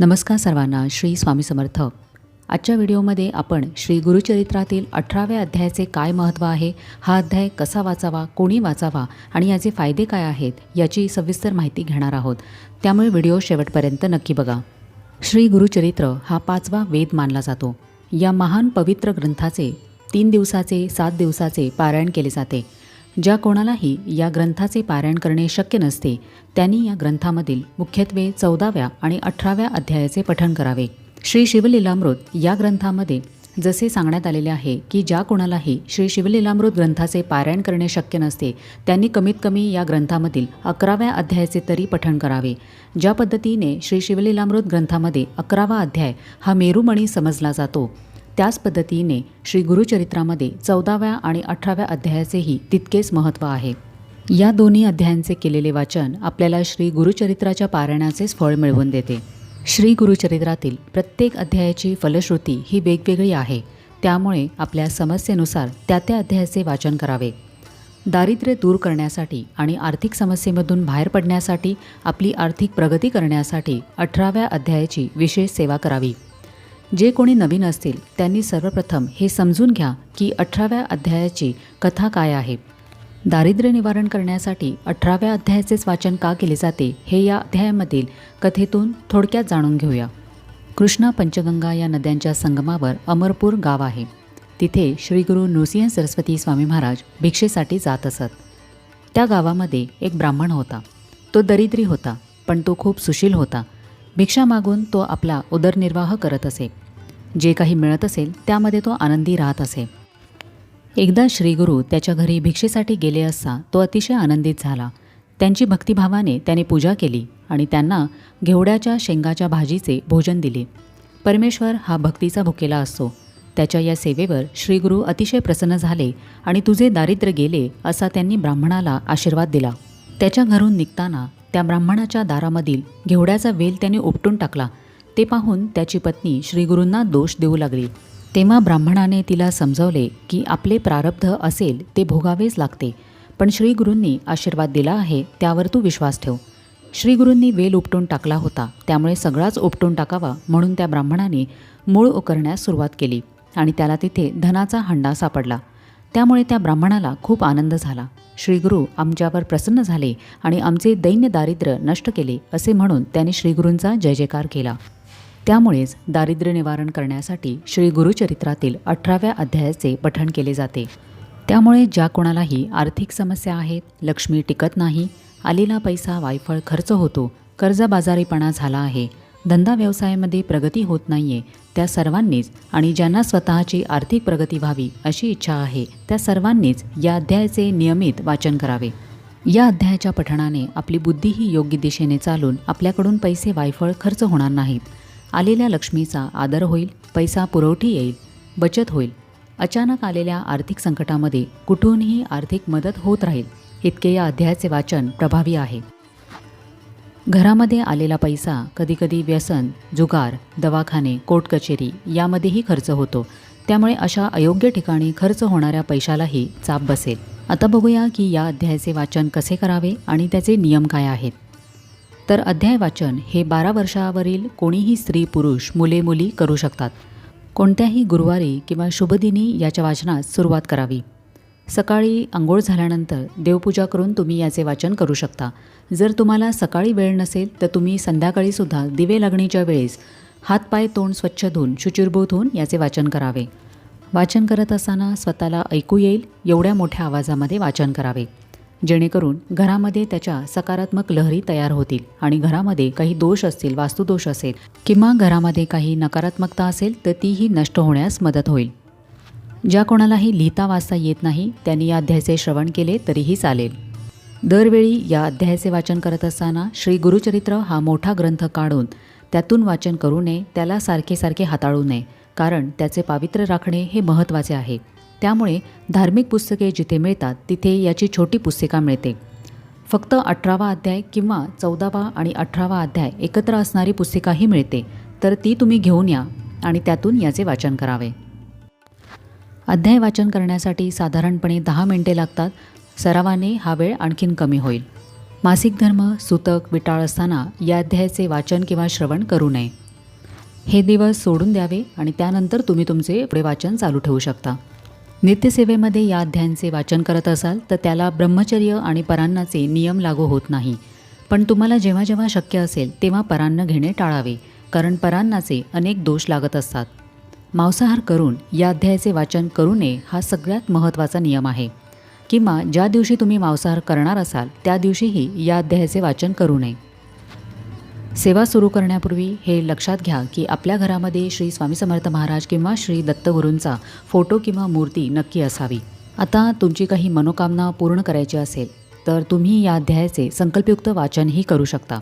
नमस्कार सर्वांना श्री स्वामी समर्थ. आजच्या व्हिडिओमध्ये आपण श्री गुरुचरित्रातील अठराव्या अध्यायाचे काय महत्त्व आहे हा अध्याय कसा वाचावा कोणी वाचावा आणि याचे फायदे काय आहेत याची सविस्तर माहिती घेणार आहोत. त्यामुळे व्हिडिओ शेवटपर्यंत नक्की बघा. श्री गुरुचरित्र हा पाचवा वेद मानला जातो. या महान पवित्र ग्रंथाचे तीन दिवसाचे सात दिवसाचे पारायण केले जाते. ज्या कोणालाही या ग्रंथाचे पारायण करणे शक्य नसते त्यांनी या ग्रंथामधील मुख्यत्वे चौदाव्या आणि अठराव्या अध्यायाचे पठण करावे. श्री शिवलीलामृत या ग्रंथामध्ये जसे सांगण्यात आलेले आहे की ज्या कोणालाही श्री शिवलीलामृत ग्रंथाचे पारायण करणे शक्य नसते त्यांनी कमीत कमी या ग्रंथामधील अकराव्या अध्यायाचे तरी पठण करावे. ज्या पद्धतीने श्री शिवलीलामृत ग्रंथामध्ये अकरावा अध्याय हा मेरुमणी समजला जातो त्याच पद्धतीने श्री गुरुचरित्रामध्ये चौदाव्या आणि अठराव्या अध्यायाचेही तितकेच महत्त्व आहे. या दोन्ही अध्यायांचे केलेले वाचन आपल्याला श्री गुरुचरित्राच्या पारायणाचेच फळ मिळवून देते. श्री गुरुचरित्रातील प्रत्येक अध्यायाची फलश्रुती ही वेगवेगळी आहे. त्यामुळे आपल्या समस्येनुसार त्या त्या अध्यायाचे वाचन करावे. दारिद्र्य दूर करण्यासाठी आणि आर्थिक समस्येमधून बाहेर पडण्यासाठी आपली आर्थिक प्रगती करण्यासाठी अठराव्या अध्यायाची विशेष सेवा करावी. जे कोणी नवीन असतील त्यांनी सर्वप्रथम हे समजून घ्या की अठराव्या अध्यायाची कथा काय आहे. दारिद्र्य निवारण करण्यासाठी अठराव्या अध्यायाचेच वाचन का केले जाते हे या अध्यायामधील कथेतून थोडक्यात जाणून घेऊया. कृष्णा पंचगंगा या नद्यांच्या संगमावर अमरपूर गाव आहे. तिथे श्रीगुरू नृसिंह सरस्वती स्वामी महाराज भिक्षेसाठी जात असत. त्या गावामध्ये एक ब्राह्मण होता. तो दरिद्री होता पण तो खूप सुशील होता. भिक्षा मागून तो आपला उदरनिर्वाह करत असे. जे काही मिळत असेल त्यामध्ये तो आनंदी राहत असे. एकदा श्रीगुरू त्याच्या घरी भिक्षेसाठी गेले असता तो अतिशय आनंदित झाला. त्यांची भक्तिभावाने त्याने पूजा केली आणि त्यांना घेवड्याच्या शेंगाच्या भाजीचे भोजन दिले. परमेश्वर हा भक्तीचा भुकेला असतो त्याच्या या सेवेवर श्रीगुरू अतिशय प्रसन्न झाले आणि तुझे दारिद्र्य गेले असा त्यांनी ब्राह्मणाला आशीर्वाद दिला. त्याच्या घरून निघताना त्या ब्राह्मणाच्या दारामधील घेवड्याचा वेल त्याने उपटून टाकला. ते पाहून त्याची पत्नी श्रीगुरूंना दोष देऊ लागली. तेव्हा ब्राह्मणाने तिला समजवले की आपले प्रारब्ध असेल ते भोगावेच लागते. पण श्रीगुरूंनी आशीर्वाद दिला आहे त्यावर तू विश्वास ठेव. श्रीगुरूंनी वेल उपटून टाकला होता. त्यामुळे सगळाच उपटून टाकावा म्हणून त्या ब्राह्मणाने मूळ उकरण्यास सुरुवात केली आणि त्याला तिथे धनाचा हंडा सापडला त्यामुळे त्या ब्राह्मणाला खूप आनंद झाला. श्रीगुरू आमच्यावर प्रसन्न झाले आणि आमचे दैन्य दारिद्र्य नष्ट केले असे म्हणून त्याने श्रीगुरूंचा जय जयकार केला. त्यामुळेच दारिद्र्य निवारण करण्यासाठी श्री गुरुचरित्रातील अठराव्या अध्यायाचे पठण केले जाते. त्यामुळे ज्या कोणालाही आर्थिक समस्या आहेत लक्ष्मी टिकत नाही आलेला पैसा वायफळ खर्च होतो कर्जबाजारीपणा झाला आहे धंदा व्यवसायामध्ये प्रगती होत नाही आहे त्या सर्वांनीच आणि ज्यांना स्वतःची आर्थिक प्रगती व्हावी अशी इच्छा आहे त्या सर्वांनीच या अध्यायाचे नियमित वाचन करावे. या अध्यायाच्या पठणाने आपली बुद्धीही योग्य दिशेने चालून आपल्याकडून पैसे वायफळ खर्च होणार नाहीत. आलेल्या लक्ष्मीचा आदर होईल पैसा पुरवठी येईल बचत होईल. अचानक आलेल्या आर्थिक संकटामध्ये कुठूनही आर्थिक मदत होत राहील इतके या अध्यायाचे वाचन प्रभावी आहे. घरामध्ये आलेला पैसा कधीकधी व्यसन जुगार दवाखाने कोर्ट कचेरी यामध्येही खर्च होतो. त्यामुळे अशा अयोग्य ठिकाणी खर्च होणाऱ्या पैशालाही चाप बसेल. आता बघूया की या अध्यायाचे वाचन कसे करावे आणि त्याचे नियम काय आहेत. तर अध्याय वाचन हे बारा वर्षावरील कोणीही स्त्री पुरुष मुले मुली करू शकतात. कोणत्याही गुरुवारी किंवा शुभदिनी याच्या वाचनास सुरुवात करावी. सकाळी आंघोळ झाल्यानंतर देवपूजा करून तुम्ही याचे वाचन करू शकता. जर तुम्हाला सकाळी वेळ नसेल तर तुम्ही संध्याकाळीसुद्धा दिवे लागणीच्या वेळेस हातपाय तोंड स्वच्छ धुवून शुचिर्भूत होऊन याचे वाचन करावे. वाचन करत असताना स्वतःला ऐकू येईल एवढ्या मोठ्या आवाजामध्ये वाचन करावे. जेणेकरून घरामध्ये त्याच्या सकारात्मक लहरी तयार होतील आणि घरामध्ये काही दोष असतील वास्तुदोष असेल किंवा घरामध्ये काही नकारात्मकता असेल तर तीही नष्ट होण्यास मदत होईल. ज्या कोणालाही लिहिता वाचता येत नाही त्यांनी या अध्यायाचे श्रवण केले तरीही चालेल. दरवेळी या अध्यायाचे वाचन करत असताना श्री गुरुचरित्र हा मोठा ग्रंथ काढून त्यातून वाचन करू नये त्याला सारखे सारखे हाताळू नये कारण त्याचे पावित्र्य राखणे हे महत्त्वाचे आहे. त्यामुळे धार्मिक पुस्तके जिथे मिळतात तिथे याची छोटी पुस्तिका मिळते. फक्त अठरावा अध्याय किंवा चौदावा आणि अठरावा अध्याय एकत्र असणारी पुस्तिकाही मिळते तर ती तुम्ही घेऊन या आणि त्यातून याचे वाचन करावे. अध्याय वाचन करण्यासाठी साधारणपणे दहा मिनिटे लागतात. सरावाने हा वेळ आणखीन कमी होईल. मासिक धर्म सुतक विटाळ असताना या अध्यायाचे वाचन किंवा श्रवण करू नये. हे दिवस सोडून द्यावे आणि त्यानंतर तुम्ही तुमचे पुढे वाचन चालू ठेवू शकता. नित्यसेवेमध्ये या अध्यायांचे वाचन करत असाल तर त्याला ब्रह्मचर्य आणि परान्नाचे नियम लागू होत नाही. पण तुम्हाला जेव्हा जेव्हा शक्य असेल तेव्हा परान्न घेणे टाळावे कारण परान्नाचे अनेक दोष लागत असतात. मांसाहार करून या अध्यायाचे वाचन करू नये हा सगळ्यात महत्त्वाचा नियम आहे. किंवा ज्या दिवशी तुम्ही मांसाहार करणार असाल त्या दिवशीही या अध्यायाचे वाचन करू नये. सेवा सुरू करण्यापूर्वी हे लक्षात घ्या की आपल्या घरामध्ये श्री स्वामी समर्थ महाराज किंवा श्री दत्तगुरूंचा फोटो किंवा मूर्ती नक्की असावी. आता तुमची काही मनोकामना पूर्ण करायची असेल तर तुम्ही या अध्यायाचे संकल्पयुक्त वाचनही करू शकता.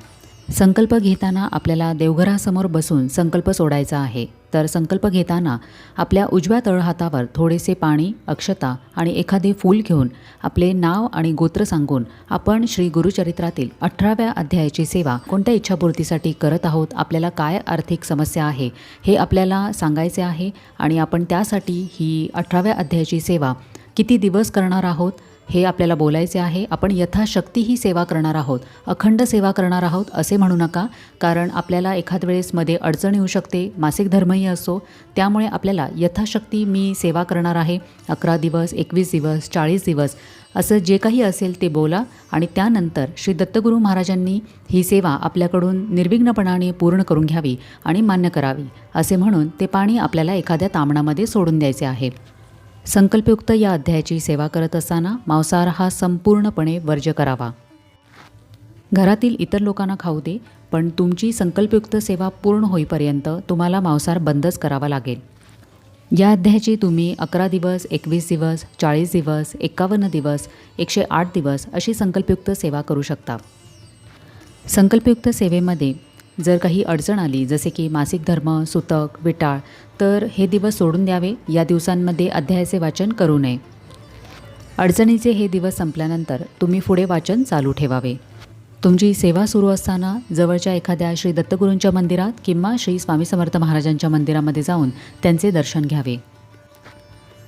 संकल्प घेताना आपल्याला देवघरासमोर बसून संकल्प सोडायचा आहे. तर संकल्प घेताना आपल्या उजव्या तळहातावर थोडेसे पाणी अक्षता आणि एखादे फूल घेऊन आपले नाव आणि गोत्र सांगून आपण श्री गुरुचरित्रातील अठराव्या अध्यायाची सेवा कोणत्या इच्छापूर्तीसाठी करत आहोत आपल्याला काय आर्थिक समस्या आहे हे आपल्याला सांगायचे आहे आणि आपण त्यासाठी ही अठराव्या अध्यायाची सेवा किती दिवस करणार आहोत हे आपल्याला बोलायचे आहे. आपण यथाशक्ती ही सेवा करणार आहोत. अखंड सेवा करणार आहोत असे म्हणू नका. कारण आपल्याला एखाद वेळेस मध्ये अडचण येऊ शकते मासिक धर्मही असो. त्यामुळे आपल्याला यथाशक्ती मी सेवा करणार आहे. अकरा दिवस एकवीस दिवस चाळीस दिवस असं जे काही असेल ते बोला. आणि त्यानंतर श्री दत्तगुरू महाराजांनी ही सेवा आपल्याकडून निर्विघ्नपणाने पूर्ण करून घ्यावी आणि मान्य करावी असे म्हणून ते पाणी आपल्याला एखाद्या तामणामध्ये सोडून द्यायचे आहे. संकल्पयुक्त या अध्यायाची सेवा करत असताना मांसाहार हा संपूर्णपणे वर्ज्य करावा. घरातील इतर लोकांना खाऊ दे पण तुमची संकल्पयुक्त सेवा पूर्ण होईपर्यंत तुम्हाला मांसाहार बंदच करावा लागेल. या अध्यायाची तुम्ही अकरा दिवस एकवीस दिवस चाळीस दिवस एकावन्न दिवस एकशे आठ दिवस अशी संकल्पयुक्त सेवा करू शकता. संकल्पयुक्त सेवेमध्ये जर काही अडचण आली जसे की मासिक धर्म सुतक विटाळ तर हे दिवस सोडून द्यावे. या दिवसांमध्ये अध्यायाचे वाचन करू नये. अडचणीचे हे दिवस संपल्यानंतर तुम्ही पुढे वाचन चालू ठेवावे. तुमची सेवा सुरू असताना जवळच्या एखाद्या श्री दत्तगुरूंच्या मंदिरात किंवा श्री स्वामी समर्थ महाराजांच्या मंदिरामध्ये जाऊन त्यांचे दर्शन घ्यावे.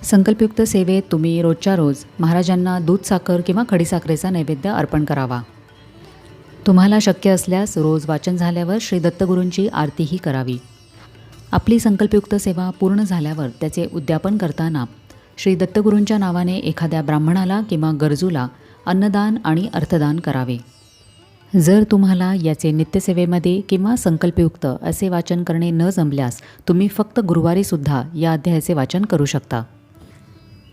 संकल्पयुक्त सेवेत तुम्ही रोजच्या रोज महाराजांना दूध साखर किंवा खडीसाखरेचा नैवेद्य अर्पण करावा. तुम्हाला शक्य असल्यास रोज वाचन झाल्यावर श्री दत्तगुरूंची आरतीही करावी. आपली संकल्पयुक्त सेवा पूर्ण झाल्यावर त्याचे उद्यापन करताना श्री दत्तगुरूंच्या नावाने एखाद्या ब्राह्मणाला किंवा गरजूला अन्नदान आणि अर्थदान करावे. जर तुम्हाला याचे नित्यसेवेमध्ये किंवा संकल्पयुक्त असे वाचन करणे न जमल्यास तुम्ही फक्त गुरुवारीसुद्धा या अध्यायाचे वाचन करू शकता.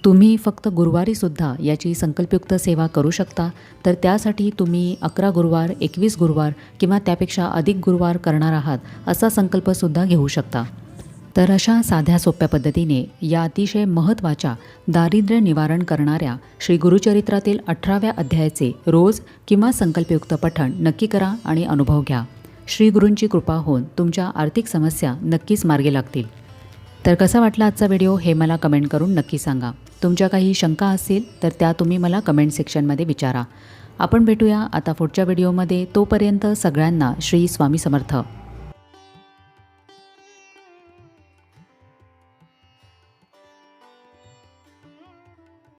तुम्ही फक्त गुरुवारीसुद्धा याची संकल्पयुक्त सेवा करू शकता. तर त्यासाठी तुम्ही अकरा गुरुवार एकवीस गुरुवार किंवा त्यापेक्षा अधिक गुरुवार करणार आहात असा संकल्पसुद्धा घेऊ शकता. तर अशा साध्या सोप्या पद्धतीने या अतिशय महत्त्वाच्या दारिद्र्य निवारण करणाऱ्या श्री गुरुचरित्रातील अठराव्या अध्यायाचे रोज किंवा संकल्पयुक्त पठण नक्की करा आणि अनुभव घ्या. श्री गुरूंची कृपा होऊन तुमच्या आर्थिक समस्या नक्कीच मार्गी लागतील. तर कसा वाटला आजचा व्हिडिओ हे मला कमेंट करून नक्की सांगा. तुमच्या काही शंका असतील तर त्या तुम्ही मला कमेंट सेक्शनमध्ये विचारा. आपण भेटूया आता पुढच्या व्हिडिओमध्ये. तोपर्यंत सगळ्यांना श्री स्वामी समर्थ.